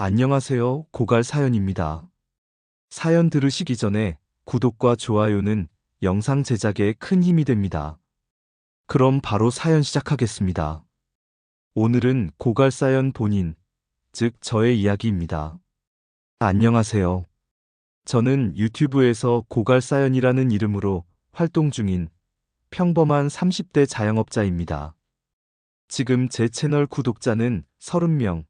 안녕하세요. 고갈 사연입니다. 사연 들으시기 전에 구독과 좋아요는 영상 제작에 큰 힘이 됩니다. 그럼 바로 사연 시작하겠습니다. 오늘은 고갈 사연 본인, 즉 저의 이야기입니다. 안녕하세요. 저는 유튜브에서 고갈 사연이라는 이름으로 활동 중인 평범한 30대 자영업자입니다. 지금 제 채널 구독자는 30명,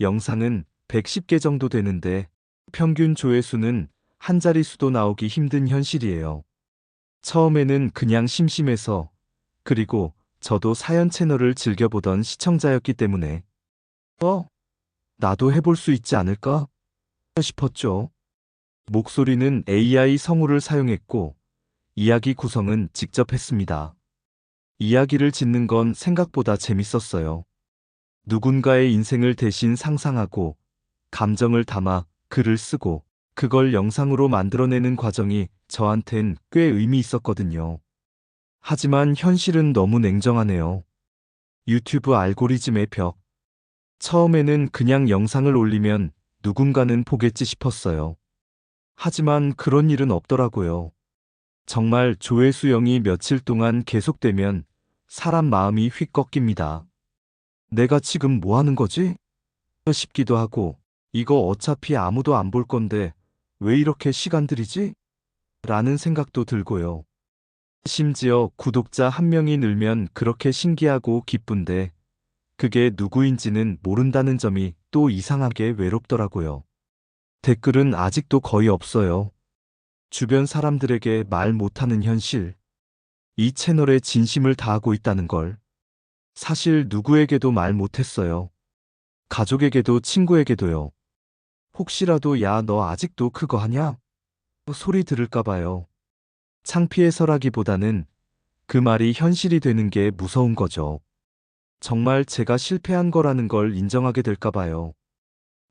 영상은 110개 정도 되는데 평균 조회수는 한 자릿수도 나오기 힘든 현실이에요. 처음에는 그냥 심심해서 그리고 저도 사연 채널을 즐겨보던 시청자였기 때문에 어? 나도 해볼 수 있지 않을까? 싶었죠. 목소리는 AI 성우를 사용했고 이야기 구성은 직접 했습니다. 이야기를 짓는 건 생각보다 재밌었어요. 누군가의 인생을 대신 상상하고 감정을 담아 글을 쓰고 그걸 영상으로 만들어내는 과정이 저한텐 꽤 의미 있었거든요. 하지만 현실은 너무 냉정하네요. 유튜브 알고리즘의 벽. 처음에는 그냥 영상을 올리면 누군가는 보겠지 싶었어요. 하지만 그런 일은 없더라고요. 정말 조회수 영이 며칠 동안 계속되면 사람 마음이 휙 꺾입니다. 내가 지금 뭐 하는 거지? 싶기도 하고, 이거 어차피 아무도 안 볼 건데, 왜 이렇게 시간 들이지? 라는 생각도 들고요. 심지어 구독자 한 명이 늘면 그렇게 신기하고 기쁜데, 그게 누구인지는 모른다는 점이 또 이상하게 외롭더라고요. 댓글은 아직도 거의 없어요. 주변 사람들에게 말 못하는 현실. 이 채널에 진심을 다하고 있다는 걸. 사실 누구에게도 말 못했어요. 가족에게도 친구에게도요. 혹시라도 야, 너 아직도 그거 하냐? 소리 들을까봐요. 창피해서라기보다는 그 말이 현실이 되는 게 무서운 거죠. 정말 제가 실패한 거라는 걸 인정하게 될까봐요.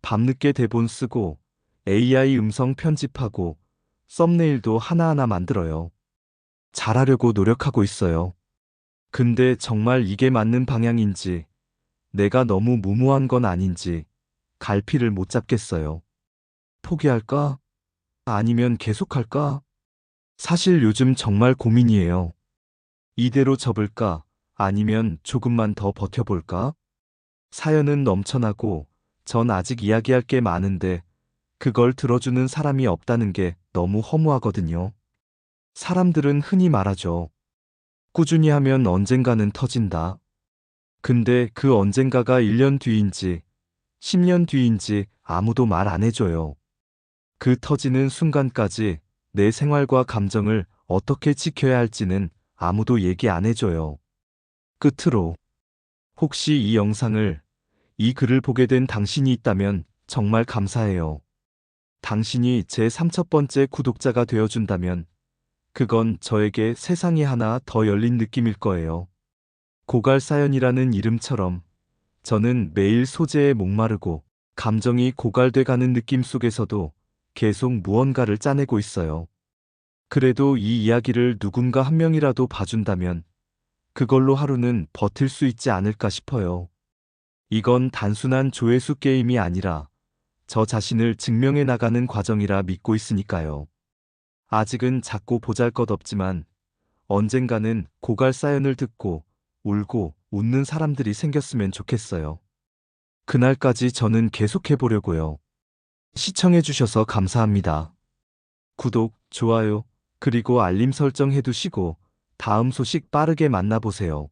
밤늦게 대본 쓰고 AI 음성 편집하고 썸네일도 하나하나 만들어요. 잘하려고 노력하고 있어요. 근데 정말 이게 맞는 방향인지, 내가 너무 무모한 건 아닌지, 갈피를 못 잡겠어요. 포기할까? 아니면 계속할까? 사실 요즘 정말 고민이에요. 이대로 접을까? 아니면 조금만 더 버텨볼까? 사연은 넘쳐나고, 전 아직 이야기할 게 많은데, 그걸 들어주는 사람이 없다는 게 너무 허무하거든요. 사람들은 흔히 말하죠. 꾸준히 하면 언젠가는 터진다. 근데 그 언젠가가 1년 뒤인지 10년 뒤인지 아무도 말 안 해줘요. 그 터지는 순간까지 내 생활과 감정을 어떻게 지켜야 할지는 아무도 얘기 안 해줘요. 끝으로 혹시 이 영상을 이 글을 보게 된 당신이 있다면 정말 감사해요. 당신이 제 3첫 번째 구독자가 되어준다면 그건 저에게 세상이 하나 더 열린 느낌일 거예요. 고갈 사연이라는 이름처럼 저는 매일 소재에 목마르고 감정이 고갈돼 가는 느낌 속에서도 계속 무언가를 짜내고 있어요. 그래도 이 이야기를 누군가 한 명이라도 봐준다면 그걸로 하루는 버틸 수 있지 않을까 싶어요. 이건 단순한 조회수 게임이 아니라 저 자신을 증명해 나가는 과정이라 믿고 있으니까요. 아직은 작고 보잘 것 없지만 언젠가는 고갈 사연을 듣고 울고 웃는 사람들이 생겼으면 좋겠어요. 그날까지 저는 계속해 보려고요. 시청해주셔서 감사합니다. 구독, 좋아요, 그리고 알림 설정 해두시고 다음 소식 빠르게 만나보세요.